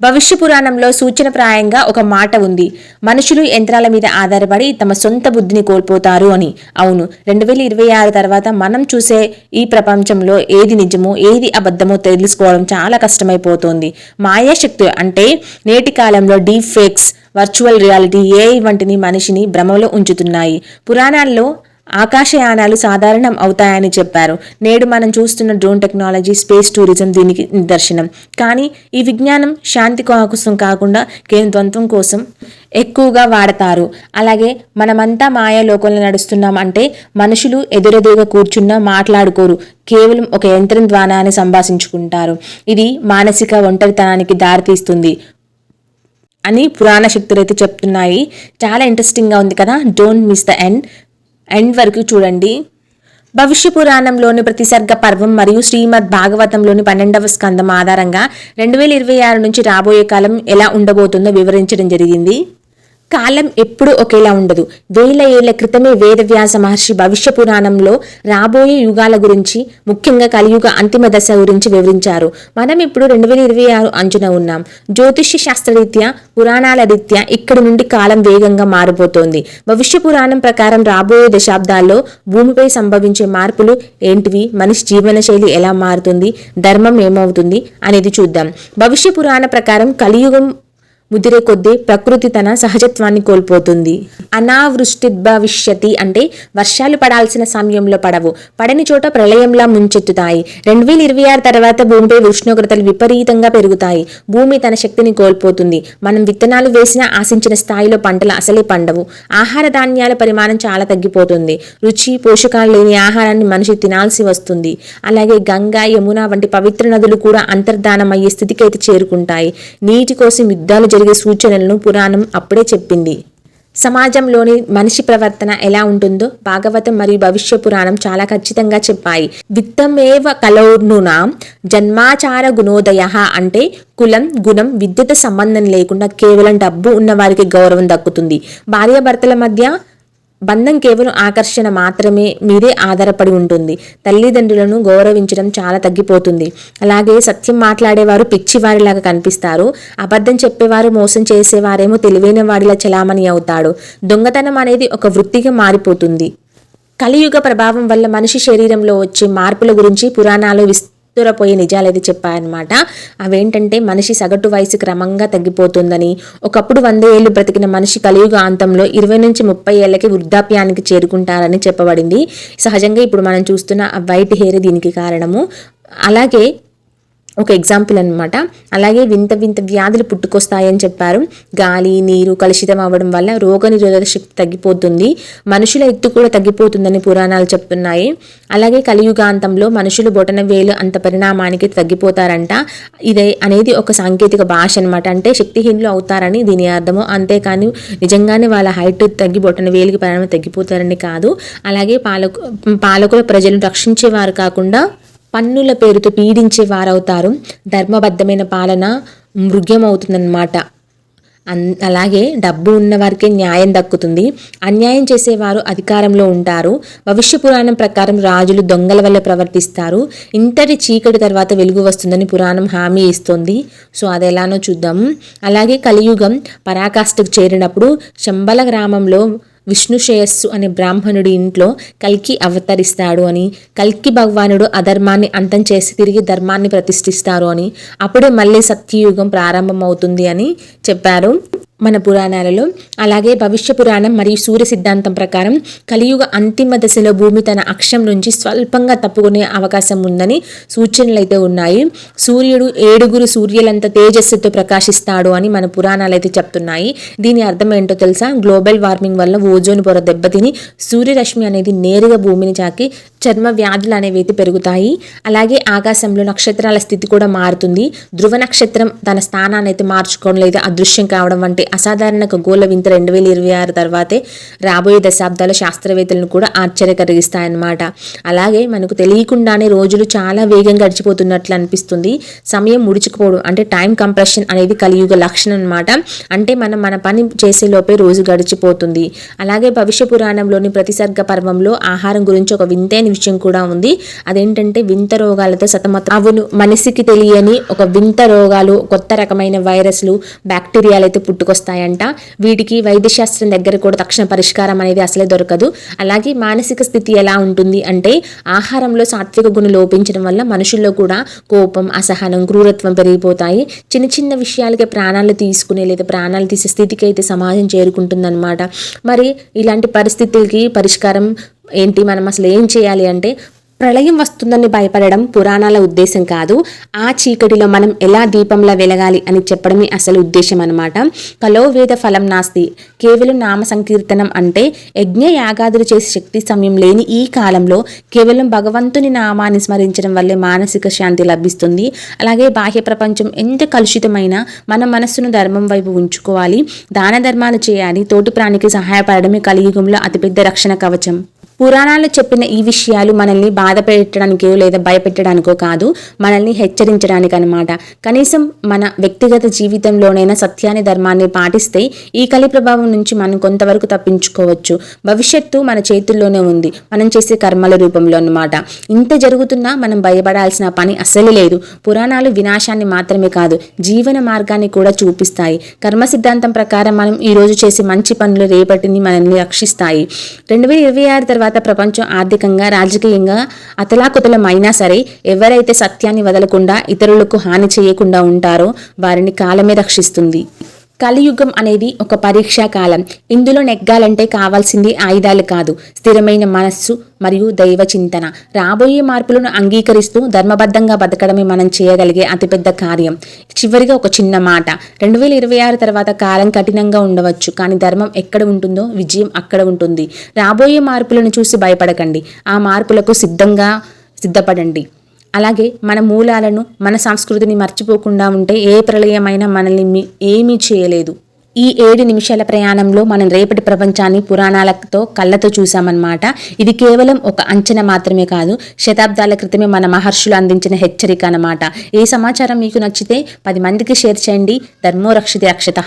భవిష్య పురాణంలో సూచనప్రాయంగా ఒక మాట ఉంది. మనుషులు యంత్రాల మీద ఆధారపడి తమ సొంత బుద్ధిని కోల్పోతారు అని. అవును రెండు వేల ఇరవై ఆరు తర్వాత మనం చూసే ఈ ప్రపంచంలో ఏది నిజమో ఏది అబద్ధమో తెలుసుకోవడం చాలా కష్టమైపోతుంది. మాయాశక్తి అంటే నేటి కాలంలో deep fakes virtual reality AI వంటిని మనిషిని భ్రమలో ఉంచుతున్నాయి. పురాణాల్లో ఆకాశయానాలు సాధారణం అవుతాయని చెప్పారు. నేడు మనం చూస్తున్న డ్రోన్ టెక్నాలజీ స్పేస్ టూరిజం దీనికి నిదర్శనం. కానీ ఈ విజ్ఞానం శాంతి కోసం కాకుండా కేంద్రత్వం కోసం ఎక్కువగా వాడతారు. అలాగే మనమంతా మాయా లోకంలో నడుస్తున్నాం అంటే మనుషులు ఎదురెదురుగా కూర్చున్నా మాట్లాడుకోరు. కేవలం ఒక యంత్రం ద్వారానే సంభాషించుకుంటారు. ఇది మానసిక ఒంటరితనానికి దారితీస్తుంది అని పురాణ శక్తులు అయితే చెప్తున్నాయి. చాలా ఇంట్రెస్టింగ్గా ఉంది కదా? Don't miss the end end వరకు చూడండి. భవిష్య పురాణంలోని ప్రతి సర్గ పర్వం మరియు శ్రీమద్ భాగవతంలోని పన్నెండవ స్కందం ఆధారంగా రెండు వేల ఇరవై ఆరు నుంచి రాబోయే కాలం ఎలా ఉండబోతుందో వివరించడం జరిగింది. కాలం ఎప్పుడూ ఒకేలా ఉండదు. వేల ఏళ్ళ క్రితమే వేదవ్యాస మహర్షి భవిష్య పురాణంలో రాబోయే యుగాల గురించి ముఖ్యంగా కలియుగ అంతిమ దశ గురించి వివరించారు. మనం ఇప్పుడు రెండు వేల ఇరవై ఆరు అంచున ఉన్నాం. జ్యోతిష్య శాస్త్రరీత్యా పురాణాల రీత్యా ఇక్కడి నుండి కాలం వేగంగా మారిపోతోంది. భవిష్య పురాణం ప్రకారం రాబోయే దశాబ్దాల్లో భూమిపై సంభవించే మార్పులు ఏంటివి? మనిషి జీవన శైలి ఎలా మారుతుంది? ధర్మం ఏమవుతుంది? అనేది చూద్దాం. భవిష్య పురాణ ప్రకారం కలియుగం ముదిరే కొద్దీ ప్రకృతి తన సహజత్వాన్ని కోల్పోతుంది. అనావృష్టిభవిష్యతి అంటే వర్షాలు పడాల్సిన సమయంలో పడవు. పడని చోట ప్రళయంలా ముంచెత్తుతాయి. రెండు వేల ఇరవై ఆరు తర్వాత భూమిపై ఉష్ణోగ్రతలు విపరీతంగా పెరుగుతాయి. భూమి తన శక్తిని కోల్పోతుంది. మనం విత్తనాలు వేసినా ఆశించిన స్థాయిలో పంటలు అసలే పండవు. ఆహార ధాన్యాల పరిమాణం చాలా తగ్గిపోతుంది. రుచి పోషకాలు లేని ఆహారాన్ని మనిషి తినాల్సి వస్తుంది. అలాగే గంగా యమున వంటి పవిత్ర నదులు కూడా అంతర్ధానమయ్యే స్థితికి అయితే చేరుకుంటాయి. నీటి కోసం యుద్ధాలు జరిగి సూచనలను పురాణం అప్పుడే చెప్పింది. సమాజంలోని మనిషి ప్రవర్తన ఎలా ఉంటుందో భాగవతం మరియు భవిష్య పురాణం చాలా ఖచ్చితంగా చెప్పాయి. విత్తమేవ కలౌర్నునా జన్మాచార గుణోదయ అంటే కులం గుణం విద్యతో సంబంధం లేకుండా కేవలం డబ్బు ఉన్నవారికి గౌరవం దక్కుతుంది. భార్యాభర్తల మధ్య బంధం కేవలం ఆకర్షణ మాత్రమే మీదే ఆధారపడి ఉంటుంది. తల్లిదండ్రులను గౌరవించడం చాలా తగ్గిపోతుంది. అలాగే సత్యం మాట్లాడేవారు పిచ్చివారిలాగా కనిపిస్తారు. అబద్ధం చెప్పేవారు మోసం చేసేవారేమో తెలివైన వాడిలా చలామణి అవుతాడు. దొంగతనం అనేది ఒక వృత్తిగా మారిపోతుంది. కలియుగ ప్రభావం వల్ల మనిషి శరీరంలో వచ్చే మార్పుల గురించి పురాణాలు విస్ దూరపోయే నిజాలు అయితే చెప్పాయన్నమాట. అవేంటంటే మనిషి సగటు వయసు క్రమంగా తగ్గిపోతుందని ఒకప్పుడు వంద ఏళ్ళు బ్రతికిన మనిషి కలియుగ అంతంలో ఇరవై నుంచి ముప్పై ఏళ్ళకి వృద్ధాప్యానికి చేరుకుంటారని చెప్పబడింది. సహజంగా ఇప్పుడు మనం చూస్తున్న వైట్ హెయిర్ దీనికి కారణము. అలాగే ఒక ఎగ్జాంపుల్ అనమాట అలాగే వింత వింత వ్యాధులు పుట్టుకొస్తాయని చెప్పారు. గాలి నీరు కలుషితం అవ్వడం వల్ల రోగనిరోధక శక్తి తగ్గిపోతుంది. మనుషుల ఎత్తు కూడా తగ్గిపోతుందని పురాణాలు చెప్తున్నాయి. అలాగే కలియుగాంతంలో మనుషులు బొటన వేలు అంత పరిణామానికి తగ్గిపోతారంట. ఇదే అనేది ఒక సాంకేతిక భాష అనమాట అంటే శక్తిహీనులు అవుతారని దీని అర్థము. అంతేకాని నిజంగానే వాళ్ళ హైట్ తగ్గి బొటన వేలికి పరిణామం తగ్గిపోతారని కాదు. అలాగే పాలకు పాలకుల ప్రజలను రక్షించేవారు కాకుండా పన్నుల పేరుతో పీడించే వారవుతారు. ధర్మబద్ధమైన పాలన మృగ్యమవుతుందన్నమాట. అలాగే డబ్బు ఉన్నవారికే న్యాయం దక్కుతుంది. అన్యాయం చేసేవారు అధికారంలో ఉంటారు. భవిష్య పురాణం ప్రకారం రాజులు దొంగల వల్ల ప్రవర్తిస్తారు. ఇంతటి చీకటి తర్వాత వెలుగు వస్తుందని పురాణం హామీ ఇస్తుంది. సో అది ఎలానో చూద్దాం. అలాగే కలియుగం పరాకాష్ఠకు చేరినప్పుడు శంబల గ్రామంలో విష్ణుశ్రేయస్సు అనే బ్రాహ్మణుడి ఇంట్లో కల్కి అవతరిస్తాడు అని కల్కి భగవానుడు అధర్మాన్ని అంతం చేసి తిరిగి ధర్మాన్ని ప్రతిష్ఠిస్తారు అని అప్పుడే మళ్ళీ సత్యయుగం ప్రారంభమవుతుంది అని చెప్పారు. మన పురాణాలలో. అలాగే భవిష్య పురాణం మరియు సూర్య సిద్ధాంతం ప్రకారం కలియుగ అంతిమ దశలో భూమి తన అక్షం నుంచి స్వల్పంగా తప్పుకునే అవకాశం ఉందని సూచనలు అయితే ఉన్నాయి. సూర్యుడు ఏడుగురు సూర్యులంత తేజస్సుతో ప్రకాశిస్తాడు అని మన పురాణాలు అయితే చెప్తున్నాయి. దీని అర్థం ఏంటో తెలుసా? గ్లోబల్ వార్మింగ్ వల్ల ఓజోన్ పొర దెబ్బతిని సూర్యరశ్మి అనేది నేరుగా భూమిని చాకి చర్మ వ్యాధులు అనేవి అయితే పెరుగుతాయి. అలాగే ఆకాశంలో నక్షత్రాల స్థితి కూడా మారుతుంది. ధ్రువ నక్షత్రం తన స్థానాన్ని అయితే మార్చుకోవడం లేదా అదృశ్యం కావడం వంటి అసాధారణ గోల వింత రెండు వేల ఇరవై ఆరు తర్వాతే రాబోయే దశాబ్దాల శాస్త్రవేత్తలను కూడా ఆశ్చర్య కలిగిస్తాయన్నమాట అలాగే మనకు తెలియకుండానే రోజులు చాలా వేగంగా గడిచిపోతున్నట్లు అనిపిస్తుంది. సమయం ముడుచుకుపోవడం అంటే టైం కంప్రెషన్ అనేది కలియుగ లక్షణం అన్నమాట. అంటే మనం మన పని చేసే లోపే రోజు గడిచిపోతుంది. అలాగే భవిష్య పురాణంలోని ప్రతిసర్గ పర్వంలో ఆహారం గురించి ఒక వింతైన విషయం కూడా ఉంది. అదేంటంటే వింత రోగాలతో సతమతం అవును. మనిషికి తెలియని ఒక వింత రోగాలు కొత్త రకమైన వైరస్లు బ్యాక్టీరియాలు అయితే పుట్టుకొస్తాయంట. వీటికి వైద్యశాస్త్రం దగ్గర కూడా తక్షణ పరిష్కారం అనేది అసలే దొరకదు. అలాగే మానసిక స్థితి ఎలా ఉంటుంది అంటే ఆహారంలో సాత్విక గుణం లోపించడం వల్ల మనుషుల్లో కూడా కోపం అసహనం క్రూరత్వం పెరిగిపోతాయి. చిన్న చిన్న విషయాలకి ప్రాణాలు తీసుకునే లేదా ప్రాణాలు తీసే స్థితికి అయితే సమాజం చేరుకుంటుందన్నమాట. మరి ఇలాంటి పరిస్థితులకి పరిష్కారం ఏంటి మనం అసలు ఏం చేయాలి అంటే ప్రళయం వస్తుందని భయపడడం పురాణాల ఉద్దేశం కాదు. ఆ చీకటిలో మనం ఎలా దీపంలా వెలగాలి అని చెప్పడమే అసలు ఉద్దేశం అనమాట కలో వేద ఫలం నాస్తి. కేవలం నామ సంకీర్తనం అంటే యజ్ఞ యాగాదులు చేసే శక్తి సమయం లేని ఈ కాలంలో కేవలం భగవంతుని నామాన్ని స్మరించడం వల్లే మానసిక శాంతి లభిస్తుంది. అలాగే బాహ్య ప్రపంచం ఎంత కలుషితమైనా మన మనస్సును ధర్మం వైపు ఉంచుకోవాలి. దాన ధర్మాలు చేయాలి. తోటి ప్రాణికి సహాయపడడమే కలియుగంలో అతిపెద్ద రక్షణ కవచం. పురాణాలు చెప్పిన ఈ విషయాలు మనల్ని బాధ పెట్టడానికో లేదా భయపెట్టడానికో కాదు మనల్ని హెచ్చరించడానికి అనమాట కనీసం మన వ్యక్తిగత జీవితంలోనైనా సత్యాన్ని ధర్మాన్ని పాటిస్తే ఈ కలి ప్రభావం నుంచి మనం కొంతవరకు తప్పించుకోవచ్చు. భవిష్యత్తు మన చేతుల్లోనే ఉంది. మనం చేసే కర్మల రూపంలో అన్నమాట. ఇంత జరుగుతున్నా మనం భయపడాల్సిన పని అసలు లేదు. పురాణాలు వినాశాన్ని మాత్రమే కాదు జీవన మార్గాన్ని కూడా చూపిస్తాయి. కర్మ సిద్ధాంతం ప్రకారం మనం ఈ రోజు చేసే మంచి పనులు రేపటిని మనల్ని రక్షిస్తాయి. రెండు వేల ఇరవై ఆరు తర్వాత ప్రపంచం ఆర్థికంగా రాజకీయంగా అతలాకుతలం అయినా సరే ఎవరైతే సత్యాన్ని వదలకుండా ఇతరులకు హాని చేయకుండా ఉంటారో వారిని కాలమే రక్షిస్తుంది. కలియుగం అనేది ఒక పరీక్షా కాలం. ఇందులో నెగ్గాలంటే కావాల్సింది ఆయుధాలు కాదు. స్థిరమైన మనస్సు మరియు దైవ చింతన. రాబోయే మార్పులను అంగీకరిస్తూ ధర్మబద్ధంగా బతకడమే మనం చేయగలిగే అతిపెద్ద కార్యం. చివరిగా ఒక చిన్న మాట. రెండు వేల ఇరవై ఆరు తర్వాత కాలం కఠినంగా ఉండవచ్చు. కానీ ధర్మం ఎక్కడ ఉంటుందో విజయం అక్కడ ఉంటుంది. రాబోయే మార్పులను చూసి భయపడకండి. ఆ మార్పులకు సిద్ధంగా సిద్ధపడండి. అలాగే మన మూలాలను మన సంస్కృతిని మర్చిపోకుండా ఉంటే ఏ ప్రళయమైనా మనల్ని ఏమీ చేయలేదు. ఈ ఏడు నిమిషాల ప్రయాణంలో మనం రేపటి ప్రపంచాన్ని పురాణాలతో కళ్ళతో చూసామన్నమాట ఇది కేవలం ఒక అంచనా మాత్రమే కాదు శతాబ్దాల క్రితమే మన మహర్షులు అందించిన హెచ్చరిక అన్నమాట. ఈ సమాచారం మీకు నచ్చితే పది మందికి షేర్ చేయండి. ధర్మో రక్షితే రక్షిత